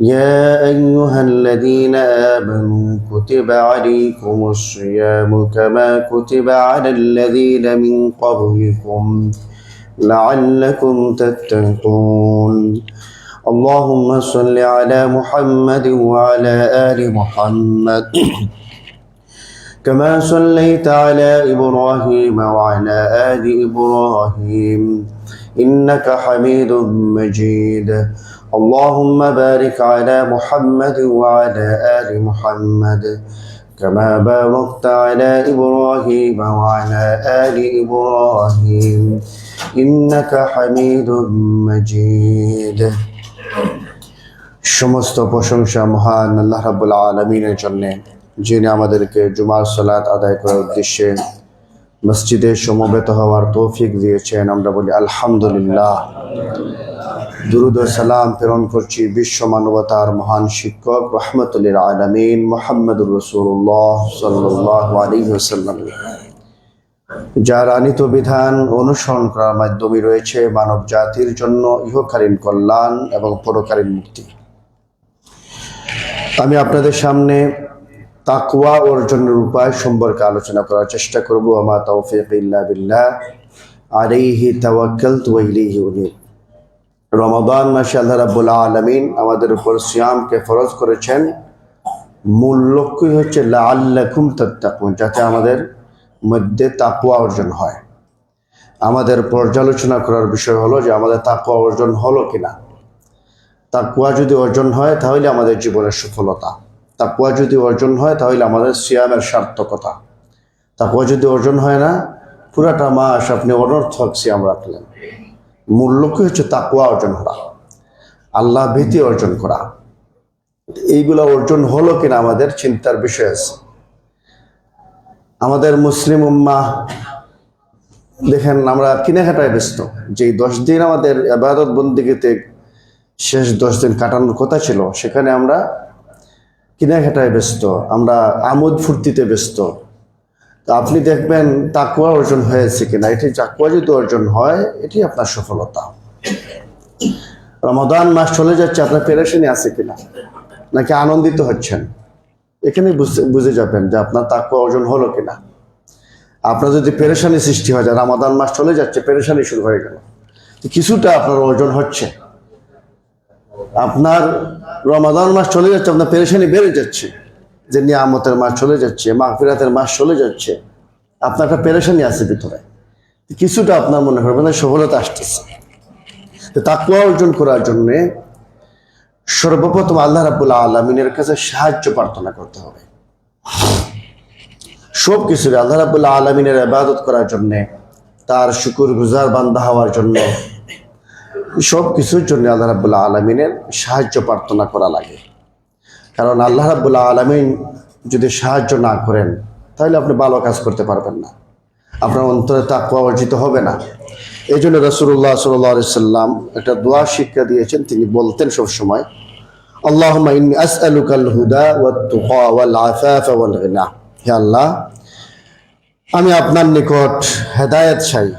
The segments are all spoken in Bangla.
يا أيها الذين آمنوا كتب عليكم الصيام كما كتب على الذين من قبلكم لعلكم تتقون. اللهم صل على محمد وعلى آل محمد. كما صليت على إبراهيم وعلى آل إبراهيم. إنك حميد مجيد. اللهم بارك على محمد وعلى آل محمد كما باركت على إبراهيم وعلى آل إبراهيم إنك حميد مجيد সমস্ত প্রশংসা মহান আল্লাহ রাব্বুল আলমিনের জন্য যিনি আমাদেরকে জুমার সালাত আদায় করার উদ্দেশ্যে মসজিদে সমবেত হওয়ার তৌফিক দিয়েছেন। আমরা বলি, আলহামদুলিল্লাহ। দুরুদ সালাম প্রেরণ করছি বিশ্ব মানবতার মহান শিক্ষক রহমতুল্লিল আলমিন মোহাম্মদুর রসুল্লাহ সাল্লাহ আলী যার আনিত বিধান অনুসরণ করার মাধ্যমে রয়েছে মানব জাতির জন্য ইহকালীন কল্যাণ এবং পরকালীন মুক্তি। আমি আপনাদের সামনে তাকওয়া অর্জনের উপায় সম্পর্কে আলোচনা করার চেষ্টা করব। আমার তৌফিক ইল্লা বিল্লাহ। আলাইহি তাওয়াক্কালতু ওয়া ইলাইহি উনীব। রমাদান মাসে আল্লাহ রাব্বুল আলামিন আমাদের উপর সিয়ামকে ফরজ করেছেন। মূল লক্ষ্যই হচ্ছে লাআল্লাকুম তাত্তাকুন, যাতে আমাদের মধ্যে তাকওয়া অর্জন হয়। আমাদের পর্যালোচনা করার বিষয় হলো যে আমাদের তাকওয়া অর্জন হলো কিনা। তাকুয়া যদি অর্জন হয়, তাহলে আমাদের জীবনের সফলতা। তাকুয়া যদি অর্জন হয়, তাহলে আমাদের সিয়ামের সার্থকতা। তাকুয়া যদি অর্জন হয় না, পুরাটা মাস আপনি অনর্থক সিয়াম রাখলেন। মূল লক্ষ্য হচ্ছে তাকুয়া অর্জন করা। আল্লাহ ভীতি অর্জন করা। এইগুলো অর্জন হলো কিনা আমাদের চিন্তার বিষয় আছে। আমাদের মুসলিম উম্মা, দেখেন আমরা কিনেখাটায় ব্যস্ত। যে দশ দিন আমাদের আবাদত বন্দিগিতে শেষ দশ দিন কাটানোর কথা ছিল, সেখানে আমরা কিনাঘাটায় ব্যস্ত, আমরা আমোদ ফুর্তিতে ব্যস্ত। তো আপনি দেখবেন তাকুয়া অর্জন হয়েছে কিনা, এটি তাকুয়া যদি অর্জন হয়, এটি আপনার সফলতা। রমাদান মাস চলে যাচ্ছে, আপনার পেরেশানি আছে কিনা? নাকি আনন্দিত হচ্ছেন? এখানে বুঝে যাবেন যে আপনার তাকুয়া অর্জন হলো কিনা। আপনার যদি পেরেশানি সৃষ্টি হয় যায় রামাদান মাস চলে যাচ্ছে, পেরেশানি শুরু হয়ে গেল। কিছুটা আপনার অর্জন হচ্ছে। আপনার রমাদান মাস চলে যাচ্ছে, আপনার পেরেশানি বেড়ে যাচ্ছে, যে নিয়ামতের মাস চলে যাচ্ছে, মাগফিরাতের মাস চলে যাচ্ছে, আপনার একটা পেরেশানি আছে ভিতরে। কিছুটা আপনার মনে হবে করবেন সফলতা আসতেছে। তাকুয়া অর্জন করার জন্যে সর্বপ্রথম আল্লাহ রাবুল্লাহ আলমিনের কাছে সাহায্য প্রার্থনা করতে হবে। সব কিছু আল্লাহ রাবুল্লাহ আলমিনের আবাদত করার জন্যে, তার শুকুর গুজার বান্দা হওয়ার জন্য সব কিছুর জন্য আল্লাহ রাবুল্লাহ আলমিনের সাহায্য প্রার্থনা করা লাগে। কারণ আল্লাহ রাবুল্লাহ আলমিন যদি সাহায্য না করেন, তাহলে আপনি ভালো কাজ করতে পারবেন না। আপনার অন্তরে তাকুয়া অর্জিত হবে না। এই জন্য রসুল্লাহ সাল্লাহ সাল্লাম একটা দোয়া শিক্ষা দিয়েছেন। তিনি বলতেন সবসময় আল্লাহ আল্লাহ, আমি আপনার নিকট হেদায়েত চাই।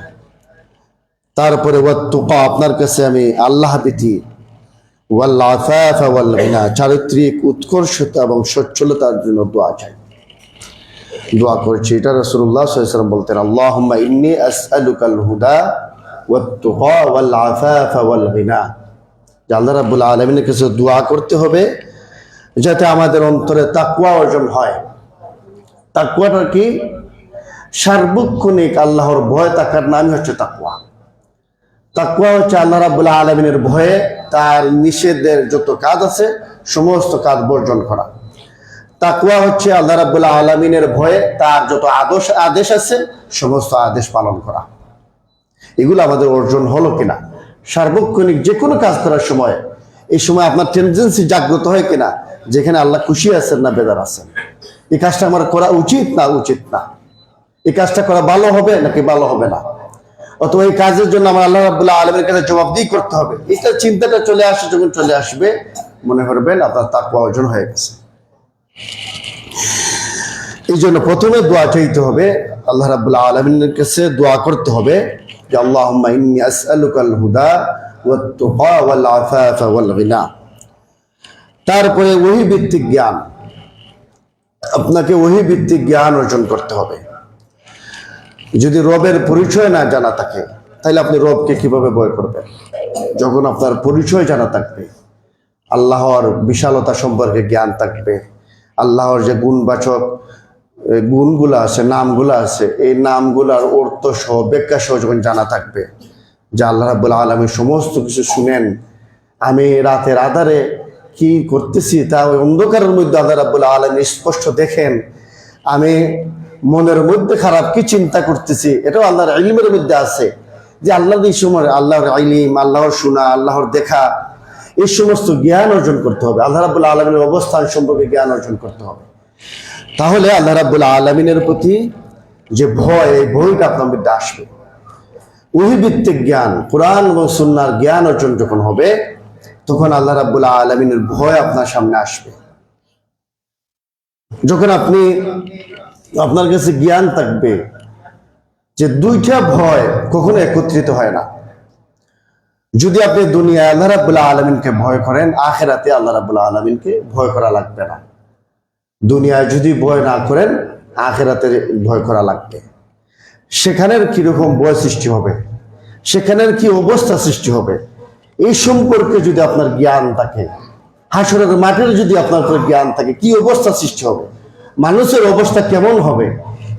তারপরে ওয়াত্তুকা আপনার কাছে আমি আল্লাহ গিনা, চারিত্রিক উৎকর্ষতা এবং সচ্ছলতার জন্য দোয়া চাই। দোয়া করছি, এটা ওয়াসাল্লাম বলতেন, আল্লাহুম্মা আসআলুকাল হুদা আল্লাহ কাছে দোয়া করতে হবে, যাতে আমাদের অন্তরে তাকুয়া অর্জন হয়। তাকুয়াটা কি? সার্বক্ষণিক আল্লাহর ভয় থাকার নামই হচ্ছে তাকুয়া তাকুয়া হচ্ছে আল্লাহ রাবুল্লাহ আলমিনের ভয়ে তার নিষেধের যত কাজ আছে, সমস্ত কাজ বর্জন করা। তাকুয়া হচ্ছে আল্লাহ রাবুল্লাহ আলমিনের ভয়ে তার যত আদর্শ, আদেশ আছে, সমস্ত আদেশ পালন করা। এগুলো আমাদের অর্জন হলো কিনা? সার্বক্ষণিক যে কোনো কাজ করার সময়, এই সময় আপনার টেন্ডেন্সি জাগ্রত হয় কিনা? যেখানে আল্লাহ খুশি আছেন না, বেদার আছেন। এই কাজটা আমার করা উচিত না উচিত না? এই কাজটা করা ভালো হবে নাকি ভালো হবে না? অথবা এই কাজের জন্য আমার আল্লাহ রাবুল্লাহ আলমের কাছে জবাবদিহি করতে হবে। এটা চিন্তাটা চলে আসে, যখন চলে আসবে, মনে করবেন আপনার তাকুয়া অর্জন হয়ে গেছে। এই জন্য প্রথমে দোয়া চাইতে হবে, আল্লাহ রাবুল্লাহ আলমিনের কাছে দোয়া করতে হবে যে আল্লাহ আসআলুকাল হুদা তারপরে ওহি ভিত্তিক জ্ঞান। আপনাকে ওহি ভিত্তিক জ্ঞান অর্জন করতে হবে। যদি রবের পরিচয় না জানা থাকে, তাহলে আপনি রবকে কীভাবে ভয় করবেন? যখন আপনার পরিচয় জানা থাকবে, আল্লাহর বিশালতা সম্পর্কে জ্ঞান থাকবে, আল্লাহর যে গুণবাচক গুণগুলো আছে, নামগুলো আছে, এই নামগুলার অর্থ সহ, ব্যাখ্যা সহ যখন জানা থাকবে, যে আল্লাহ রাবুল আলমী সমস্ত কিছু শুনেন, আমি রাতের আধারে কি করতেছি তা ওই অন্ধকারের মধ্যে আল্লাহ রাবুল আলমী স্পষ্ট দেখেন, আমি মনের মধ্যে খারাপ কি চিন্তা করতেছি? এটাও আল্লাহর ইলমের মধ্যে আছে। যে আল্লাহর এই সময় আল্লাহর ইলিম আল্লাহর শোনা, আল্লাহর দেখা, এই সমস্ত জ্ঞান অর্জন করতে হবে। আল্লাহ রাবুল আলমিনের অবস্থান সম্পর্কে জ্ঞান অর্জন করতে হবে। তাহলে আল্লাহ রাবুল আলমিনের প্রতি যে ভয়, এই ভয়টা আপনার মধ্যে আসবে। ওই ভিত্তিক জ্ঞান, কোরআন এবং সুন্নার জ্ঞান অর্জন যখন হবে, তখন আল্লাহ রাবুল আলমিনের ভয় আপনার সামনে আসবে। যখন আপনি আপনার কাছে জ্ঞান থাকবে যে দুইটা ভয় কখনো একত্রিত হয় না। যদি আপনি দুনিয়ায় আল্লাহ রাবুল্লাহ আলমিনকে ভয় করেন, আখেরাতে আল্লাহ রাবুল্লাহ আলমিনকে ভয় করা লাগবে না। দুনিয়ায় যদি ভয় না করেন, আখেরাতে ভয় করা লাগবে। সেখানের কীরকম ভয় সৃষ্টি হবে? সেখানের কি অবস্থা সৃষ্টি হবে? এই সম্পর্কে যদি আপনার জ্ঞান থাকে, হাসরের মাঠের যদি আপনার জ্ঞান থাকে, কি অবস্থা সৃষ্টি হবে? মানুষের অবস্থা কেমন হবে?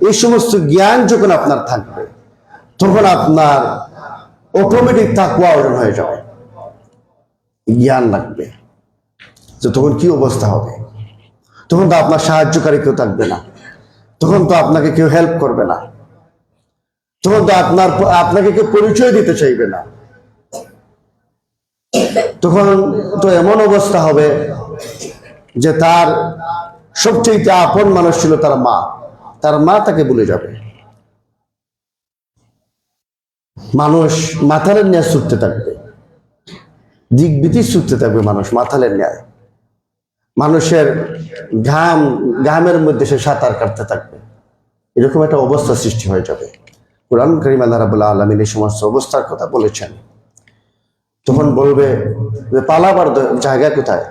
এই সমস্ত জ্ঞান যখন আপনার থাকবে, তখন আপনার অটোমেটিক তাকুয়া অর্জন হয়ে যাবে। জ্ঞান লাগবে। যে তখন কি অবস্থা হবে? তখন তো আপনার সাহায্যকারী কেউ থাকবে না। তখন তো আপনাকে কেউ হেল্প করবে না। তখন তো আপনার আপনাকে কেউ পরিচয় দিতে চাইবে না। তখন তো এমন অবস্থা হবে যে তার সবচেয়ে আপন মানুষ ছিল তার মা। তার মা তাকে ভুলে যাবে। মানুষ মাথালের ন্যায় ছুটতে থাকবে। দিক বিদিক ছুটতে থাকবে মানুষ মাথালের ন্যায়। মানুষের ঘাম, ঘামের মধ্যে সে সাঁতার কাটতে থাকবে। এরকম একটা অবস্থা সৃষ্টি হয়ে যাবে। কোরআন করিম আল্লাহ রাবুল্লাহ আলমিন এই সমস্ত অবস্থার কথা বলেছেন। তখন বলবে যে পালাবার জায়গা কোথায়?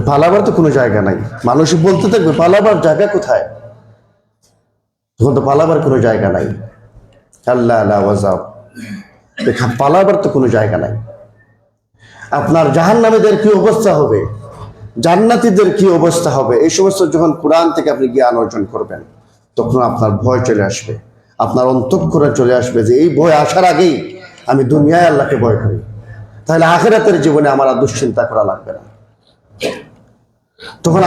পালাবার তো কোনো জায়গা নাই। মানুষ বলতে থাকবে, পালাবার জায়গা কোথায়? তখন তো পালাবার কোনো জায়গা নাই। আল্লাহ আল্লাহ পালাবার তো কোনো জায়গা নাই। আপনার জাহান নামীদের কি অবস্থা হবে? জান্নাতীদের কি অবস্থা হবে? এই সমস্ত যখন কোরআন থেকে আপনি জ্ঞান অর্জন করবেন, তখন আপনার ভয় চলে আসবে। আপনার অন্তঃকরণে চলে আসবে যে, এই ভয় আসার আগেই আমি দুনিয়ায় আল্লাহকে ভয় করি। তাহলে আখেরাতের জীবনে আমার আর দুশ্চিন্তা করা লাগবে না। তখন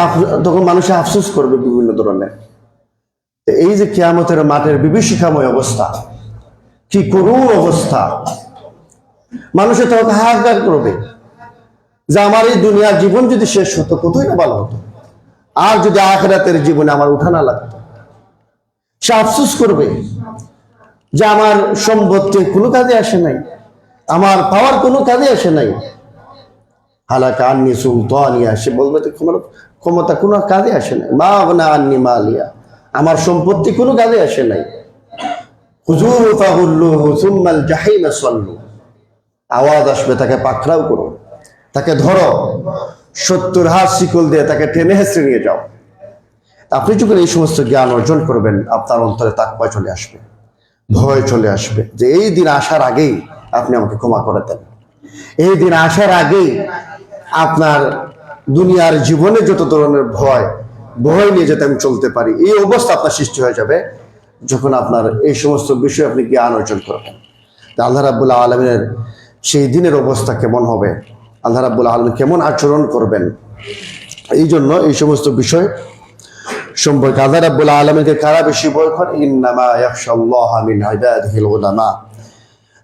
তখন মানুষে আফসোস করবে বিভিন্ন ধরনের। এই যে কিয়ামতের মাঠের বিভীষিকাময় অবস্থা, কি করুণ অবস্থা। মানুষে তখন হাহাকার করবে যে আমার এই দুনিয়ার জীবন যদি শেষ হতো, কতই না ভালো হতো। আর যদি আখরাতের জীবনে আমার উঠানা লাগতো। সে আফসোস করবে যে আমার সম্পত্তি কোনো কাজে আসে নাই, আমার পাওয়ার কোনো কাজে আসে নাই হালাকা আন্নি সুলতানিয়া সে বলবে তো ক্ষমতা কোনো কাজে আসে নাই। মা না আন্নি মালিয়া, আমার সম্পত্তি কোনো কাজে আসে নাই। হুজুর সুম্মাল জাহিমা সাল্লু। আওয়াজ আসবে, তাকে পাকড়াও করো। তাকে ধরো, সত্তর হাত শিকল দিয়ে তাকে টেনে হেসড়ে নিয়ে যাও। আপনি যখন এই সমস্ত জ্ঞান অর্জন করবেন, আপনার অন্তরে তাকপয় চলে আসবে। ভয় চলে আসবে যে, এই দিন আসার আগেই আপনি আমাকে ক্ষমা করে দেন। এই দিন আসার আগেই আপনার দুনিয়ার জীবনে যত ধরনের ভয় ভয় নিয়ে যাতে আমি চলতে পারি, এই অবস্থা আপনার সৃষ্টি হয়ে যাবে যখন আপনার এই সমস্ত বিষয়ে আপনি জ্ঞান অর্জন করবেন। তা আল্লাহ রাবুল্লাহ আলমিনের সেই দিনের অবস্থা কেমন হবে? আল্লাহ রাবুল্লাহ আলম কেমন আচরণ করবেন? এই জন্য এই সমস্ত বিষয় সম্পর্কে আল্লাহ রাবুল্লাহ আলমীকে কারা বেশি ভয় করে?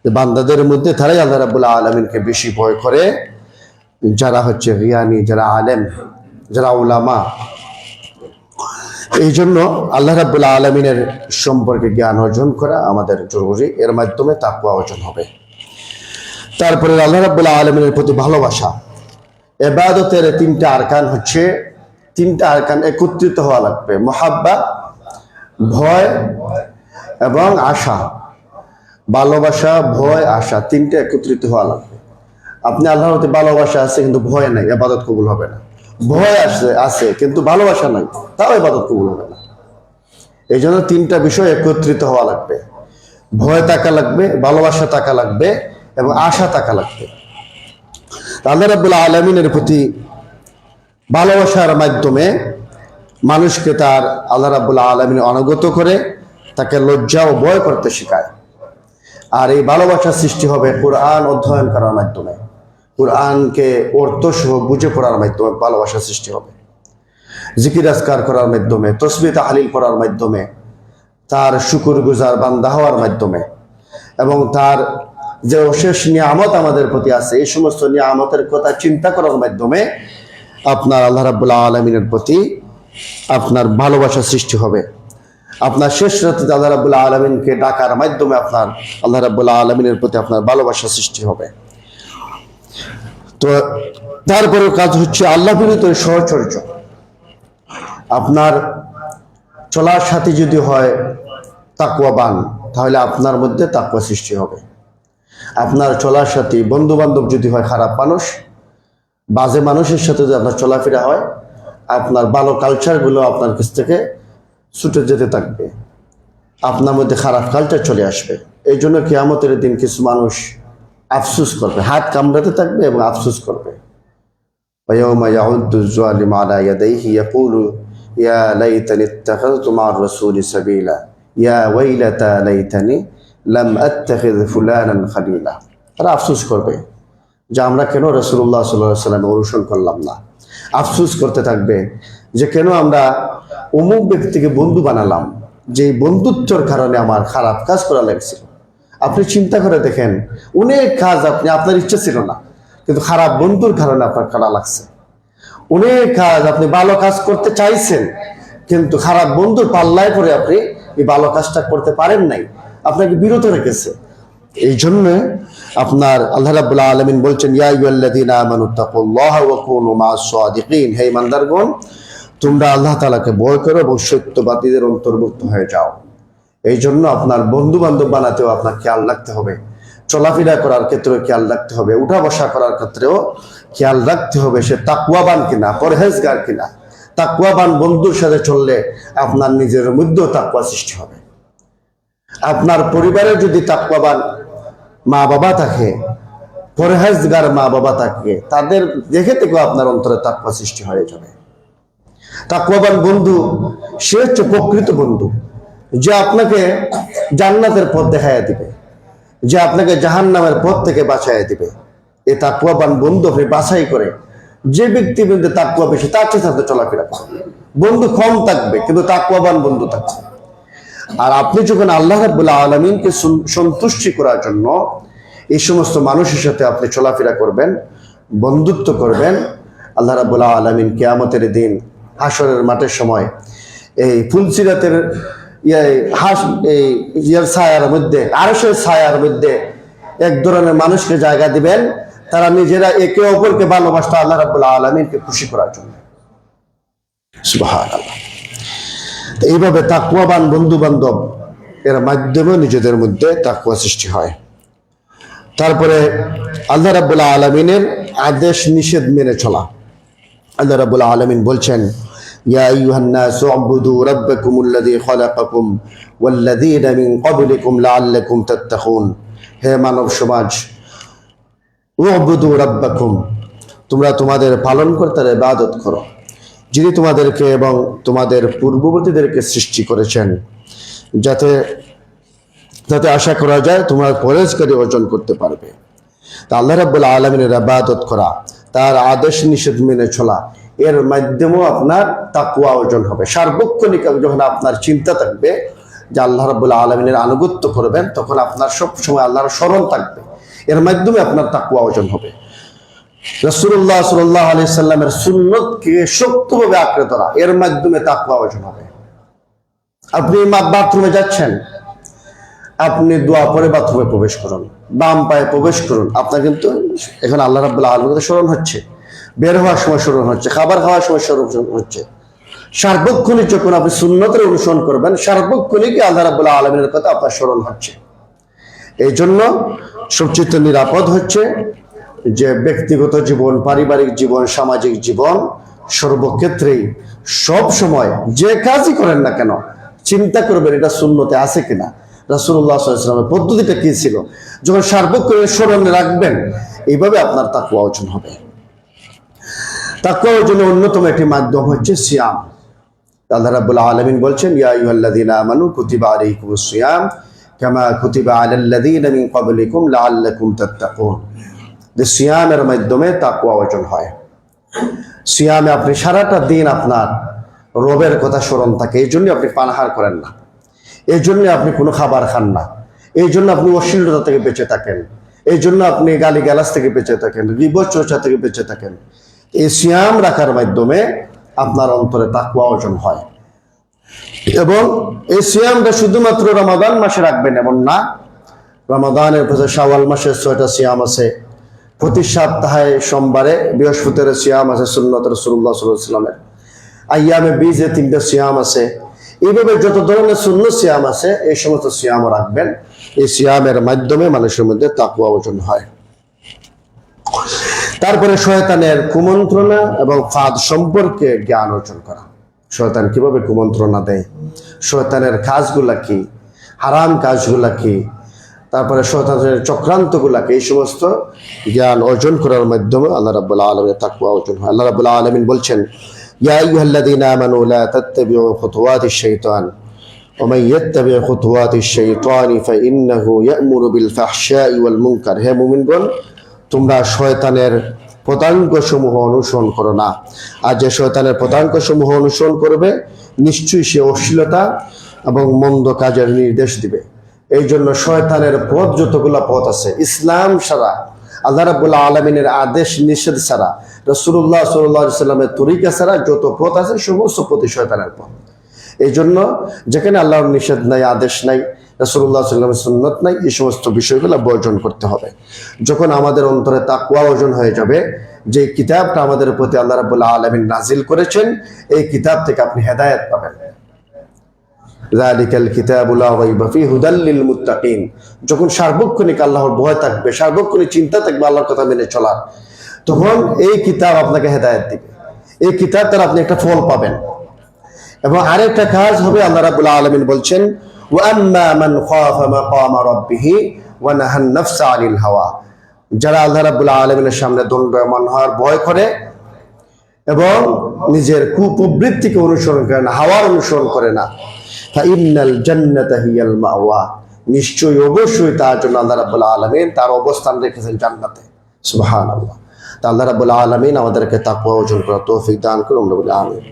বান্দাদের মধ্যে তারাই আল্লাহ রাবুল্লাহ আলমিনকে বেশি ভয় করে। যারা হচ্ছে রিয়ানি, যারা আলেম, যারা উলামা। এই জন্য আল্লাহ রাবুল্লাহ আলমিনের সম্পর্কে জ্ঞান অর্জন করা আমাদের জরুরি। এর মাধ্যমে তাকুয়া অর্জন হবে। তারপরে আল্লাহ রাবুল্লাহ আলমিনের প্রতি ভালোবাসা। এবাদতের তিনটা আরকান হচ্ছে, তিনটা আরকান একত্রিত হওয়া লাগবে। মহাব্বা, ভয় এবং আশা। ভালোবাসা, ভয়, আশা তিনটা একত্রিত হওয়া লাগবে। আপনি আল্লাহর প্রতি ভালোবাসা আছে, কিন্তু ভয় নাই এবাদত কবুল হবে না। ভয় আছে আছে, কিন্তু ভালোবাসা নাই, তাও এবাদত কবুল হবে না। এই জন্য তিনটা বিষয় একত্রিত হওয়া লাগবে। ভয় থাকা লাগবে, ভালোবাসা থাকা লাগবে, এবং আশা থাকা লাগবে। আল্লাহ রাবুল্লাহ আলমিনের প্রতি ভালোবাসার মাধ্যমে মানুষকে তার আল্লাহ রাবুল্লাহ আলমিন অনুগত করে, তাকে লজ্জা ও ভয় করতে শেখায়। আর এই ভালোবাসা সৃষ্টি হবে কোরআন অধ্যয়ন করার মাধ্যমে। কোরআনকে অর্থ সহ বুঝে পড়ার মাধ্যমে ভালোবাসা সৃষ্টি হবে। জিকির আজকার করার মাধ্যমে, তসবি তাহলিল করার মাধ্যমে, তার শুকুর গুজার বান্দা হওয়ার মাধ্যমে এবং তার যে অশেষ নিয়ামত আমাদের প্রতি আছে, এই সমস্ত নিয়ামতের কথা চিন্তা করার মাধ্যমে আপনার আল্লাহ রাবুল্লাহ আলমিনের প্রতি আপনার ভালোবাসা সৃষ্টি হবে। আপনার শেষ রাত্রিতে আল্লাহ রাবুল্লাহ আলমিনকে ডাকার মাধ্যমে আপনার, আল্লাহ রাবুল্লাহ আলমিনের প্রতি আপনার ভালোবাসা সৃষ্টি হবে। তো তারপরে কাজ হচ্ছে আল্লাহ বিনীত সহচর্য। আপনার চলার সাথে যদি হয় তাকুয়াবান তাহলে আপনার মধ্যে তাকুয়া সৃষ্টি হবে। আপনার চলার সাথে বন্ধু বান্ধব যদি হয় খারাপ মানুষ, বাজে মানুষের সাথে যদি আপনার চলাফেরা হয়, আপনার ভালো কালচারগুলো আপনার কাছ থেকে ছুটে যেতে থাকবে। আপনার মধ্যে খারাপ কালচার চলে আসবে। এই জন্য কেয়ামতের দিন কিছু মানুষ আফসুস করবে হাত কামড়াতে থাকবে এবং আফসুস করবে ويوم يعد الظالم على يديه يقول يا ليتني اتخذت مع الرسول سبيلا يا ويلتى ليتني لم اتخذ فلانا خليلا তারা আফসোস করবে যে আমরা কেন রসুল্লাহ সাল্লাহ সাল্লামে অনুসরণ করলাম না আফসোস করতে থাকবে যে কেন আমরা অমুক ব্যক্তিকে বন্ধু বানালাম যে এই বন্ধুত্বর কারণে আমার খারাপ কাজ করা লাগছিল আপনি চিন্তা করে দেখেন, অনেক কাজ আপনি, আপনার ইচ্ছা ছিল না, কিন্তু খারাপ বন্ধুর কারণে আপনার করা লাগছে। অনেক কাজ আপনি ভালো কাজ করতে চাইছেন, কিন্তু খারাপ বন্ধুর পাল্লায় পরে আপনি এই ভালো কাজটা করতে পারেন নাই, আপনাকে বিরত রেখেছে। এই জন্য আপনার আল্লাহ রাব্বুল আলামিন বলছেন হে ইমানদারগণ তোমরা আল্লাহ তাআলাকে ভয় করো এবং সত্যবাদীদের অন্তর্ভুক্ত হয়ে যাও। এই জন্য আপনার বন্ধু বান্ধব বানাতেও আপনার খেয়াল রাখতে হবে। চলাফেরা করার ক্ষেত্রেও খেয়াল রাখতে হবে। উঠা বসা করার ক্ষেত্রেও খেয়াল রাখতে হবে সে তাকুয়াবান কিনা, পরহেজগার কিনা। তাকুয়াবান বন্ধুর সাথে চললে আপনার নিজের মধ্যেও তাকুয়া সৃষ্টি হবে। আপনার পরিবারে যদি তাকুয়াবান মা বাবা থাকে, পরহেজগার মা বাবা থাকে, তাদের দেখে থেকেও আপনার অন্তরে তাকুয়া সৃষ্টি হয়ে যাবে। তাকুয়াবান বন্ধু, সে হচ্ছে প্রকৃত বন্ধু। যে আপনাকে জান্নাতের পথ দেখাইয়া দিবে, যে আপনাকে জাহান নামের পথ থেকে বাঁচাইয়া দিবে। এ তাকুয়াবান বন্ধু আপনি বাছাই করে, যে ব্যক্তি বন্ধু তাকুয়া বেশি, তার সাথে চলাফেরা করবে বন্ধু কম থাকবে, কিন্তু তাকুয়াবান বন্ধু থাকবে আর আপনি যখন আল্লাহ রাবুল্লাহ আলমিনকে সন্তুষ্টি করার জন্য এই সমস্ত মানুষের সাথে আপনি চলাফেরা করবেন, বন্ধুত্ব করবেন, আল্লাহ রাবুল্লাহ আলমিন কেয়ামতের দিন হাসরের মাঠের সময় এই ফুলসিরাতের ইয়ের ছায়ার মধ্যে, আরশের ছায়ার মধ্যে এক ধরনের মানুষকে জায়গা দিবেন। তারা নিজেরা একে অপরকে ভালোবাসত আল্লাহ রাবুল্লাহ আলমিনকে খুশি করার জন্য। এইভাবে তাকুয়াবান বন্ধু বান্ধব এর মাধ্যমে নিজেদের মধ্যে তাকুয়া সৃষ্টি হয়। তারপরে আল্লাহ রাবুল্লাহ আলমিনের আদেশ নিষেধ মেনে চলা। আল্লাহ রাবুল্লাহ আলমিন বলছেন يا أيها الناس اعبدوا ربكم الذي خلقكم والذين من قبلكم لعلكم تتقون হে মানব সমাজ উবুদু রাব্বাকুম তোমরা তোমাদের পালন কর্তার ইবাদত করো যিনি তোমাদেরকে এবং তোমাদের পূর্ববর্তীদেরকে সৃষ্টি করেছেন যাতে যাতে আশা করা যায় তোমরা পরেজকারী অর্জন করতে পারবে তা আল্লাহ রাব্বুল আলমিনের আবাদত করা তার আদেশ নিষেধ মেনে চলা এর মাধ্যমেও আপনার তাকুয়া অর্জন হবে। সার্বক্ষণিক যখন আপনার চিন্তা থাকবে যে আল্লাহ রাব্বুল আলমিনের আনুগত্য করবেন, তখন আপনার সব সময় আল্লাহর স্মরণ থাকবে। এর মাধ্যমে আপনার তাকুয়া অর্জন হবে। রসুল্লাহ সাল্লাহ আলি সাল্লামের সুন্নতকে শক্তভাবে আঁকড়ে ধরা, এর মাধ্যমে তাকুয়া অর্জন হবে। আপনি বাথরুমে যাচ্ছেন, আপনি দোয়া পরে বাথরুমে প্রবেশ করুন, বাম পায়ে প্রবেশ করুন, আপনার কিন্তু এখন আল্লাহ রাবুল্লাহ আলমকে স্মরণ হচ্ছে। বের হওয়ার সময় স্মরণ হচ্ছে, খাবার খাওয়ার সময় স্মরণ হচ্ছে। সার্বক্ষণিক যখন আপনি সুন্নতের অনুসরণ করবেন, সার্বক্ষণিক আল্লাহ রাবুল্লাহ আলমিনের কথা আপনার স্মরণ হচ্ছে। এই জন্য সবচেয়ে নিরাপদ হচ্ছে যে ব্যক্তিগত জীবন, পারিবারিক জীবন, সামাজিক জীবন সর্বক্ষেত্রেই সব সময় যে কাজই করেন না কেন, চিন্তা করবেন এটা শূন্যতে আছে কিনা। রাসুল্লাহ সাল্লামের পদ্ধতিটা কি ছিল? যখন সার্বক্ষণিক স্মরণে রাখবেন, এইভাবে আপনার তাকুয়া অর্জন হবে। তাকুয়া অর্জনের অন্যতম একটি মাধ্যম হচ্ছে সিয়াম। আল্লাহ রাব্বুল আলামিন বলছেন, ইয়া আমানু কুতিবা আলাইকুমুস সিয়াম, কামা কুতিবা আলাল্লাযীনা মিন ক্বাবলিকুম লাআল্লাকুম তাত্তাকুন। যে সিয়ামের মাধ্যমে তাকুয়া অর্জন হয়। সিয়ামে আপনি সারাটা দিন আপনার রবের কথা স্মরণ থাকে, এই জন্য আপনি পানাহার করেন না। এই জন্য আপনি কোনো খাবার খান না। এই জন্য আপনি অশ্লীলতা থেকে বেঁচে থাকেন। এই জন্য আপনি গালি গ্যালাস থেকে বেঁচে থাকেন বিপদ চর্চা থেকে বেঁচে থাকেন। এই সিয়াম রাখার মাধ্যমে আপনার অন্তরে তাকুয়া অর্জন হয়। এবং এই সিয়ামটা শুধুমাত্র রমাদান মাসে রাখবেন এমন না, রমাদানের পথে শাওয়াল মাসের ছয়টা সিয়াম আছে, প্রতি সপ্তাহে সোমবারে বৃহস্পতির সিয়াম আছে সুন্নত রসুল্লাহ সাল্লামের আয়ামে বীজে তিনটা সিয়াম আছে। এইভাবে যত ধরনের শূন্য সিয়াম আছে, এই সমস্ত সিয়ামও রাখবেন। এই সিয়ামের মাধ্যমে মানুষের মধ্যে তাকুয়া অর্জন হয়। তারপরে শয়তানের কুমন্ত্রণা এবং ফাদ সম্পর্কে জ্ঞান অর্জন করা শয়তান কিভাবে কুমন্ত্রণা দেয় শয়তানের কাজগুলা কি হারাম কাজগুলা কি তারপরে শয়তানের চক্রান্তগুলাকে এই সমস্ত জ্ঞান অর্জন করার মাধ্যমে আল্লাহ রাব্বুল আলমের তাকুয়া অর্জন হয় আল্লাহ রাব্বুল আলমিন বলছেন ইয়া আইয়ুহাল্লাযীনা আমানু লা তাত্তাবিউ খুতুওয়াতিশ শাইতান ومن يتبع خطوات الشيطان فإنه يأمر بالفحشاء والمنكر হে মুমিনগণ তোমরা শয়তানের পতাঙ্গ সমূহ অনুসরণ করো না। আর যে শয়তানের পতাঙ্গ সমূহ অনুসরণ করবে, নিশ্চয়ই সে অশ্লীলতা এবং মন্দ কাজের নির্দেশ দিবে। এই জন্য শয়তানের পথ যতগুলো পথ আছে, ইসলাম সারা আল্লাহ রাবুল্লাহ আলমিনের আদেশ নিষেধ ছাড়া রসুল্লাহ সাল্লাহ সাল্লামের তরিকা ছাড়া যত পথ আছে, সমস্ত পথই শয়তানের পথ। এই জন্য যেখানে আল্লাহর নিষেধ নাই, আদেশ নাই রসুল্লাহ সাল্লামের সুন্নত নাই, এই সমস্ত বিষয়গুলো বর্জন করতে হবে। যখন আমাদের অন্তরে তাকুয়া অর্জন হয়ে যাবে, যে কিতাবটা আমাদের প্রতি আল্লাহ রাবুল্লাহ আলমিন নাজিল করেছেন, এই কিতাব থেকে আপনি হেদায়ত পাবেন। যখন সার্বক্ষণিক আল্লাহর ভয় থাকবে, সার্বক্ষণিক চিন্তা থাকবে আল্লাহর কথা মেনে চলার, তখন এই কিতাব আপনাকে হেদায়েত দিবে। এই কিতাব দ্বারা আপনি একটা ফল পাবেন। এবং আরেকটা কাজ হবে, আল্লাহ রাব্বুল আলমিন বলছেন হাওয়া। যারা আল্লাহ রাব্বুল আলামিনের সামনে দণ্ডায়মান হওয়ার ভয় করে এবং নিজের কুপ্রবৃত্তিকে অনুসরণ করে না, হাওয়ার অনুসরণ করে না ফাইনাল জান্নাতা নিশ্চয়ই, অবশ্যই তার জন্য আল্লাহ রাব্বুল আলমিন তার অবস্থান রেখেছেন জান্নাতে। সুবহানাল্লাহ। তা আল্লাহ রাব্বুল আলামিন আমাদেরকে তাকওয়া অর্জন করার তৌফিক দান করুন, আমিন।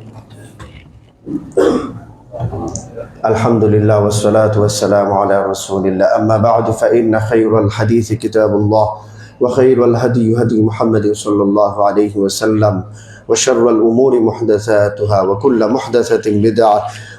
الحمد لله والصلاة والسلام على رسول الله أما بعد فإن خير الحديث كتاب الله وخير الهدي هدي محمد صلى الله عليه وسلم وشر الأمور محدثاتها وكل محدثة بدعة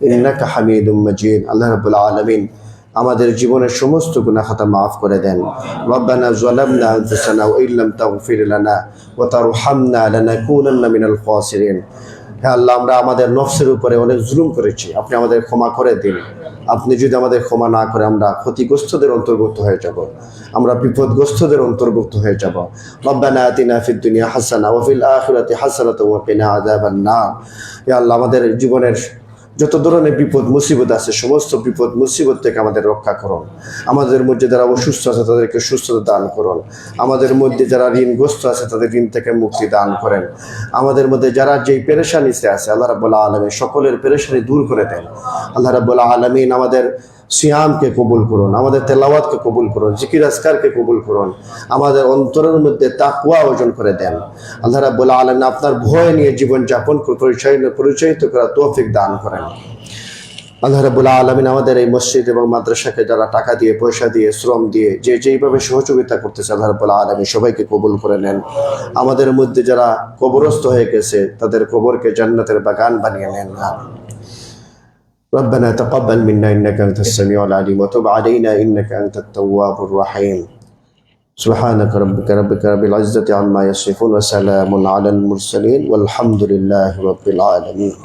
ইন্নাকা আল্লাহ রাব্বুল আলামিন আমাদের জীবনের সমস্ত গুনাহাতা মাফ করে দেন। রব্বানা জালামনা আনফুসানা ওয়া ইল্লাম তাগফির লানা ওয়া তারহামনা লানাকুনান্না মিনাল খাসিরিন। আল্লাহ, আমরা আমাদের নফসের উপরে অনেক জুলুম করেছি। আপনি আমাদের ক্ষমা করে দিন। আপনি যদি আমাদের ক্ষমা না করে, আমরা ক্ষতিগ্রস্তদের অন্তর্ভুক্ত হয়ে যাব। আমরা বিপদগ্রস্তদের অন্তর্ভুক্ত হয়ে যাব। রব্বানা আতিনা ফিদ দুনিয়া হাসানা ওয়া ফিল আখিরাতি ওয়া কিনা আযাবান নার। হে আল্লাহ, আমাদের জীবনের যত ধরনের বিপদ, মুসিবত আছে, সমস্ত বিপদ, মুসিবত থেকে আমাদের রক্ষা করুন। আমাদের মধ্যে যারা অসুস্থ আছে, তাদেরকে সুস্থতা দান করুন। আমাদের মধ্যে যারা ঋণগ্রস্ত আছে, তাদের ঋণ থেকে মুক্তি দান করেন। আমাদের মধ্যে যারা যেই পেরেশানিতে আছে, আল্লাহ রাবুল্লাহ আলমী সকলের পেরেশানি দূর করে দেন। আল্লাহ রাবুল্লাহ আলমিন আমাদের সিয়ামকে কবুল করুন, আমাদের তেলাওয়াতকে কবুল করুন, জিকির আসকারকে কবুল করুন, আমাদের অন্তরের মধ্যে তাকুয়া অর্জন করে দেন। আল্লাহ রাবুল্লাহ আলমিন আপনার ভয় নিয়ে জীবন যাপন করে পরিচয় পরিচালিত করা তৌফিক দান করেন। আল্লাহ রাবুল্লাহ আলমিন আমাদের এই মসজিদ এবং মাদ্রাসাকে যারা টাকা দিয়ে, পয়সা দিয়ে, শ্রম দিয়ে যে যেইভাবে সহযোগিতা করতেছে আল্লাহ রাবুল্লাহ আলমী সবাইকে কবুল করে নেন। আমাদের মধ্যে যারা কবরস্থ হয়ে গেছে, তাদের কবরকে জান্নাতের বাগান বানিয়ে নেন। ربنا تقبل منا إنك أنت السميع العليم وتب علينا إنك أنت التواب الرحيم. سبحانك ربك ربك رب العزة عما يصفون وسلام على المرسلين والحمد لله رب العالمين.